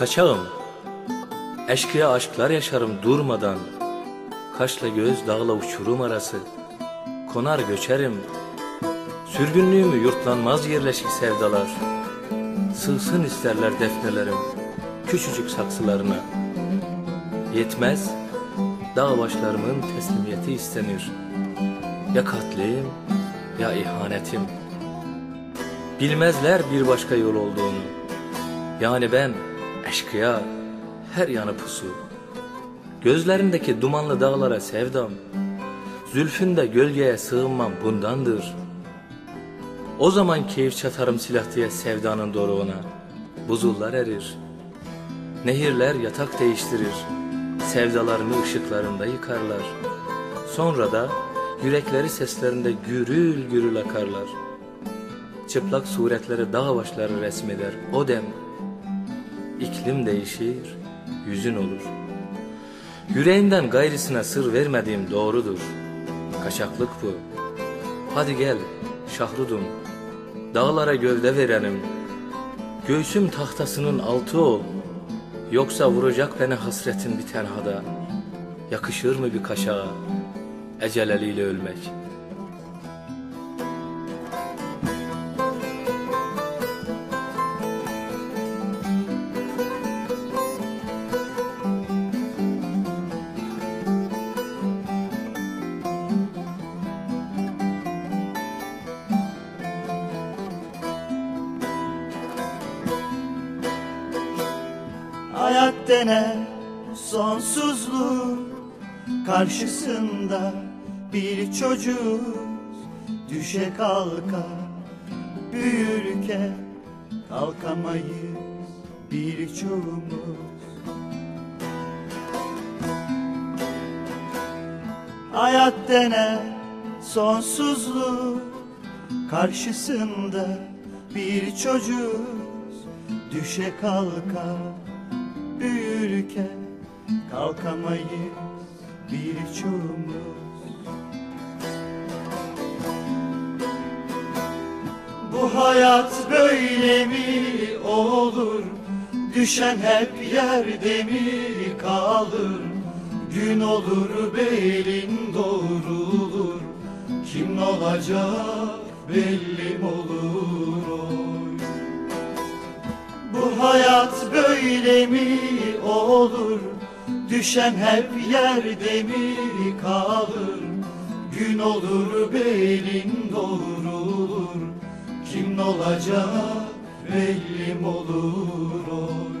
Kaçağım, eşkıya aşklar yaşarım durmadan. Kaşla göz dağla uçurum arası, konar göçerim. Sürgünlüğümü yurtlanmaz yerleşik sevdalar. Sığsın isterler defnelerim, küçücük saksılarına. Yetmez, dağ başlarımın teslimiyeti istenir. Ya katlim, ya ihanetim. Bilmezler bir başka yol olduğunu. Yani ben eşkıya, her yanı pusu. Gözlerindeki dumanlı dağlara sevdam. Zülfünde gölgeye sığınmam bundandır. O zaman keyif çatarım silah diye sevdanın doruğuna. Buzullar erir. Nehirler yatak değiştirir. Sevdalarını ışıklarında yıkarlar. Sonra da yürekleri seslerinde gürül gürül akarlar. Çıplak suretleri dağ başları resmeder o dem. İklim değişir, yüzün olur. Yüreğimden gayrısına sır vermediğim doğrudur. Kaçaklık bu. Hadi gel, şahrudum. Dağlara gövde verenim. Göğsüm tahtasının altı ol. Yoksa vuracak beni hasretin bir tenhada. Yakışır mı bir kaşağa? Eceleliyle ölmek.'' Hayat denen sonsuzluğun karşısında bir çocuk düşe kalka büyürken kalkamayız birçoğumuz. Hayat denen sonsuzluğun karşısında bir çocuk düşe kalka büyürken kalkamayız birçoğumuz. Bu hayat böyle mi olur? Düşen hep yerde mi kalır? Gün olur belin doğrulur. Kim olacak belli olur oy? Bu hayat böyle mi olur? Düşen hep yerde mi kalır? Gün olur belin doğrulur. Kim olacak belli mi olur oy?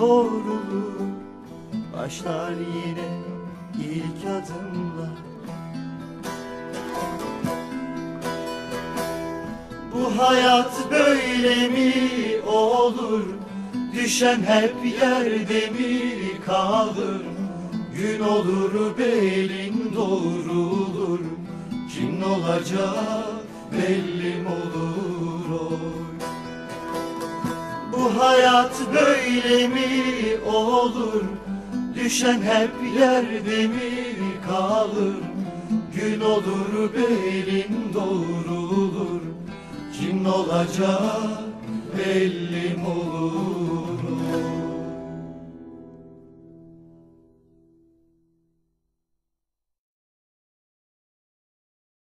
doğrulur Başlar yine ilk adımlar Bu hayat böyle mi olur? Düşen hep yerde mi kalır? Gün olur belin doğrulur Kim olacak belli mi olur oy? Hayat böyle mi olur? Düşen hep yerde mi kalır? Gün olur belin doğrulur Kim olacak belli mi olur?